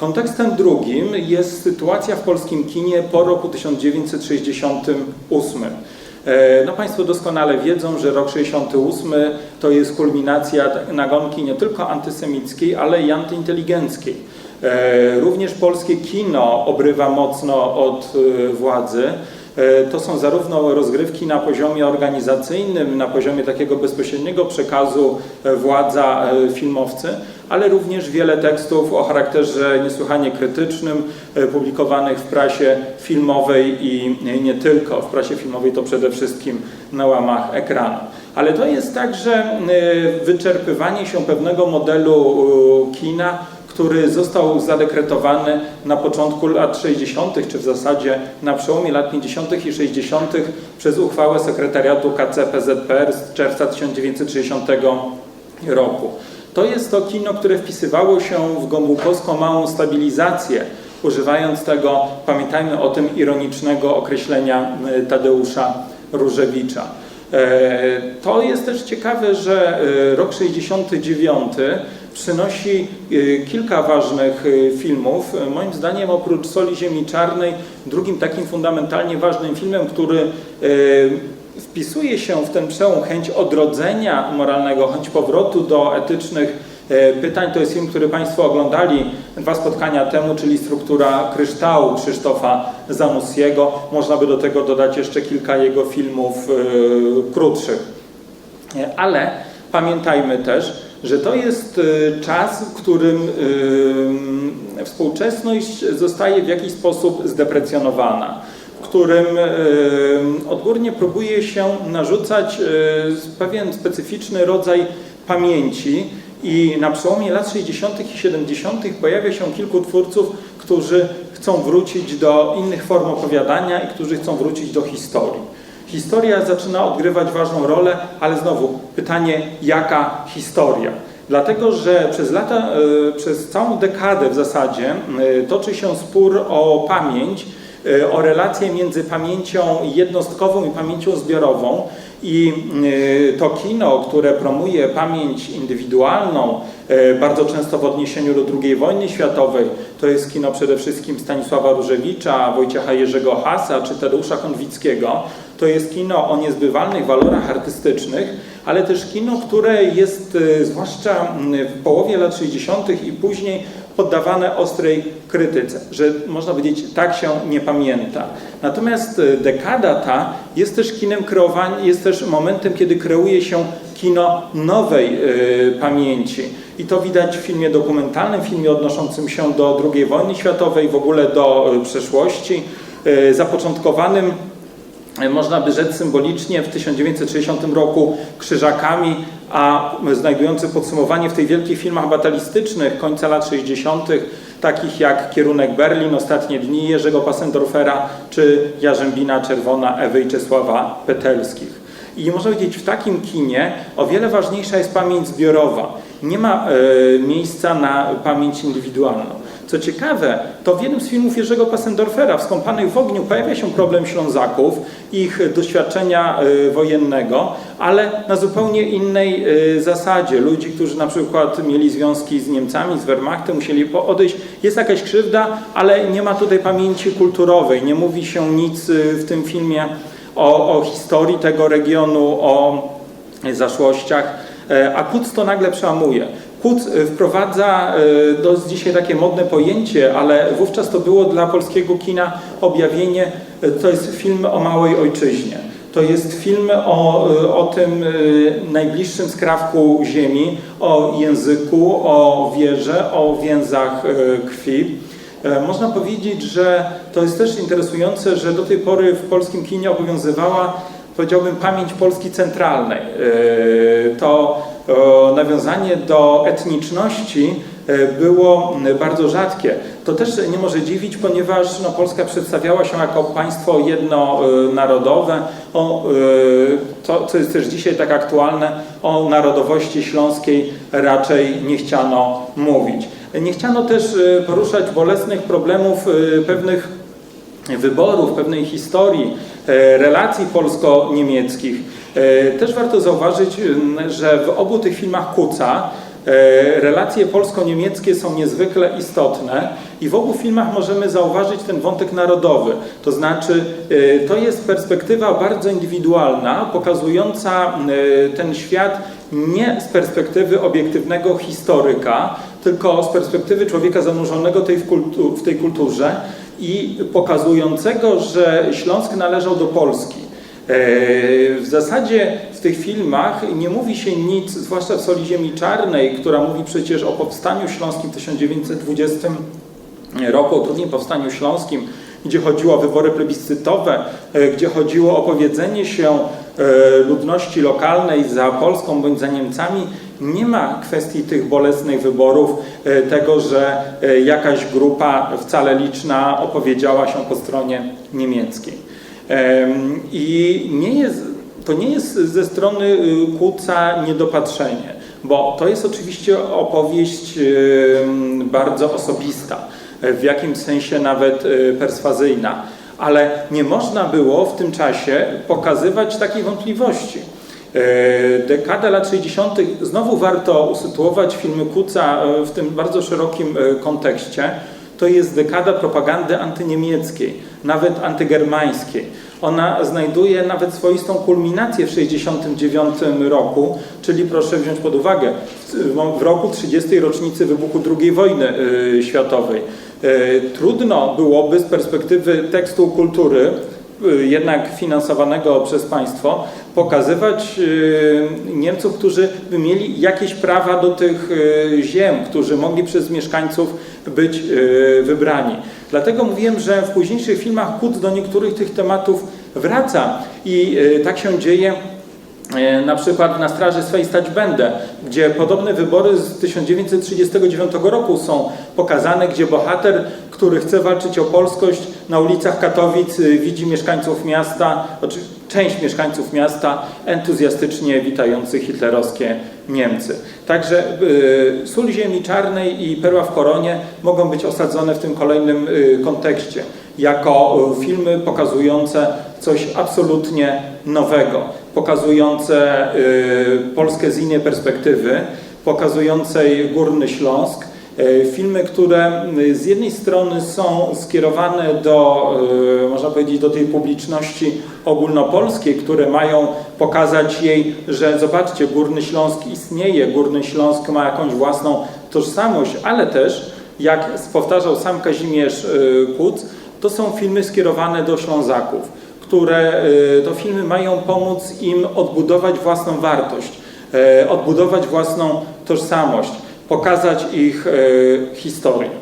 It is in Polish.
Kontekstem drugim jest sytuacja w polskim kinie po roku 1968. E, No Państwo doskonale wiedzą, że rok 68 to jest kulminacja nagonki nie tylko antysemickiej, ale i antyinteligenckiej. E, Również polskie kino obrywa mocno od e, władzy. E, To są zarówno rozgrywki na poziomie organizacyjnym, na poziomie takiego bezpośredniego przekazu e, władza e, filmowcy, ale również wiele tekstów o charakterze niesłychanie krytycznym, publikowanych w prasie filmowej i nie tylko. W prasie filmowej to przede wszystkim na łamach ekranu. Ale to jest także wyczerpywanie się pewnego modelu kina, który został zadekretowany na początku lat 60., czy w zasadzie na przełomie lat 50. i 60. przez uchwałę sekretariatu KCPZPR z czerwca 1960 roku. To jest to kino, które wpisywało się w gomułkowską małą stabilizację, używając tego, pamiętajmy o tym, ironicznego określenia y, Tadeusza Różewicza. E, To jest też ciekawe, że y, rok 69 przynosi y, kilka ważnych y, filmów. E, Moim zdaniem oprócz Soli Ziemi Czarnej drugim takim fundamentalnie ważnym filmem, który y, wpisuje się w ten przełom chęć odrodzenia moralnego, chęć powrotu do etycznych e, pytań. To jest film, który Państwo oglądali dwa spotkania temu, czyli Struktura kryształu Krzysztofa Zanussiego. Można by do tego dodać jeszcze kilka jego filmów e, krótszych. Ale pamiętajmy też, że to jest e, czas, w którym e, współczesność zostaje w jakiś sposób zdeprecjonowana, w którym e, odgórnie próbuje się narzucać pewien specyficzny rodzaj pamięci i na przełomie lat 60. i 70. pojawia się kilku twórców, którzy chcą wrócić do innych form opowiadania i którzy chcą wrócić do historii. Historia zaczyna odgrywać ważną rolę, ale znowu pytanie, jaka historia? Dlatego, że przez lata, e, przez całą dekadę w zasadzie e, toczy się spór o pamięć, e, o relację między pamięcią jednostkową i pamięcią zbiorową. I e, to kino, które promuje pamięć indywidualną, e, bardzo często w odniesieniu do II wojny światowej, to jest kino przede wszystkim Stanisława Różewicza, Wojciecha Jerzego Hasa czy Tadeusza Konwickiego. To jest kino o niezbywalnych walorach artystycznych, ale też kino, które jest e, zwłaszcza w połowie lat 60. i później poddawane ostrej krytyce, że można powiedzieć, tak się nie pamięta. Natomiast e, dekada ta jest też kinem kreowania, jest też momentem, kiedy kreuje się kino nowej e, pamięci. I to widać w filmie dokumentalnym, filmie odnoszącym się do II wojny światowej, w ogóle do e, przeszłości, zapoczątkowanym można by rzec symbolicznie w 1960 roku krzyżakami, a znajdujący podsumowanie w tej wielkich filmach batalistycznych końca lat 60., takich jak Kierunek Berlin, Ostatnie dni Jerzego Passendorfera czy Jarzębina Czerwona Ewy i Czesława Petelskich. I można powiedzieć, w takim kinie o wiele ważniejsza jest pamięć zbiorowa. Nie ma e, miejsca na pamięć indywidualną. Co ciekawe, to w jednym z filmów Jerzego Passendorfera, w w ogniu, pojawia się problem Ślązaków, ich doświadczenia y, wojennego, ale na zupełnie innej y, zasadzie. Ludzi, którzy na przykład mieli związki z Niemcami, z Wehrmachtem, musieli odejść. Jest jakaś krzywda, ale nie ma tutaj pamięci kulturowej. Nie mówi się nic y, w tym filmie o, o historii tego regionu, o zaszłościach, e, a Kuc to nagle przełamuje. Kuc e, wprowadza e, jest dzisiaj takie modne pojęcie, ale wówczas to było dla polskiego kina objawienie, e, to jest film o małej ojczyźnie. To jest film o, o tym najbliższym skrawku ziemi, o języku, o wierze, o więzach krwi. Można powiedzieć, że to jest też interesujące, że do tej pory w polskim kinie obowiązywała, powiedziałbym, pamięć Polski centralnej. To nawiązanie do etniczności e, było bardzo rzadkie. To też nie może dziwić, ponieważ no, Polska przedstawiała się jako państwo jednonarodowe, o, e, to, co jest też dzisiaj tak aktualne, o narodowości śląskiej raczej nie chciano mówić. Nie chciano też e, poruszać bolesnych problemów e, pewnych wyborów, pewnej historii, e, relacji polsko-niemieckich. E, Też warto zauważyć, m, że w obu tych filmach Kuca E, Relacje polsko-niemieckie są niezwykle istotne i w obu filmach możemy zauważyć ten wątek narodowy. To znaczy, e, to jest perspektywa bardzo indywidualna, pokazująca e, ten świat nie z perspektywy obiektywnego historyka, tylko z perspektywy człowieka zanurzonego tej w, kultu, w tej kulturze i pokazującego, że Śląsk należał do Polski. E, W zasadzie w tych filmach nie mówi się nic, zwłaszcza w Soli Ziemi Czarnej, która mówi przecież o powstaniu śląskim w 1920 roku, o drugim powstaniu śląskim, gdzie chodziło o wybory plebiscytowe, e, gdzie chodziło o powiedzenie się e, ludności lokalnej za Polską bądź za Niemcami. Nie ma kwestii tych bolesnych wyborów, e, tego, że jakaś grupa wcale liczna opowiedziała się po stronie niemieckiej. Em, I nie jest, to nie jest ze strony y, Kuca niedopatrzenie, bo to jest oczywiście opowieść bardzo osobista, w jakimś sensie nawet e, perswazyjna, ale nie można było w tym czasie pokazywać takiej wątpliwości. E, Dekada lat 60. znowu warto usytuować filmy Kuca e, w tym bardzo szerokim e, kontekście. To jest dekada propagandy antyniemieckiej, nawet antygermańskiej. Ona znajduje nawet swoistą kulminację w 1969 roku, czyli proszę wziąć pod uwagę, w- roku 30. rocznicy wybuchu II wojny y, światowej. Y, Trudno byłoby z perspektywy tekstu kultury, y, jednak finansowanego przez państwo, pokazywać Niemców, którzy by mieli jakieś prawa do tych ziem, którzy mogli przez mieszkańców być wybrani. Dlatego mówiłem, że w późniejszych filmach Kuc do niektórych tych tematów wraca i y, tak się dzieje E, na przykład na straży swej stać będę, gdzie podobne wybory z 1939 roku są pokazane, gdzie bohater, który chce walczyć o polskość, na ulicach Katowic y, widzi mieszkańców miasta, część mieszkańców miasta entuzjastycznie witających hitlerowskie Niemcy. Także y, Sól Ziemi Czarnej i Perła w Koronie mogą być osadzone w tym kolejnym y, kontekście, jako y, filmy pokazujące coś absolutnie nowego, pokazujące y, Polskę z innej perspektywy, pokazującej Górny Śląsk. Y, Filmy, które y, z jednej strony są skierowane do, y, można powiedzieć, do tej publiczności ogólnopolskiej, które mają pokazać jej, że zobaczcie, Górny Śląsk istnieje, Górny Śląsk ma jakąś własną tożsamość, ale też, jak powtarzał sam Kazimierz y, Kuc, to są filmy skierowane do Ślązaków, które to filmy mają pomóc im odbudować własną wartość, y, odbudować własną tożsamość, pokazać ich y, historię.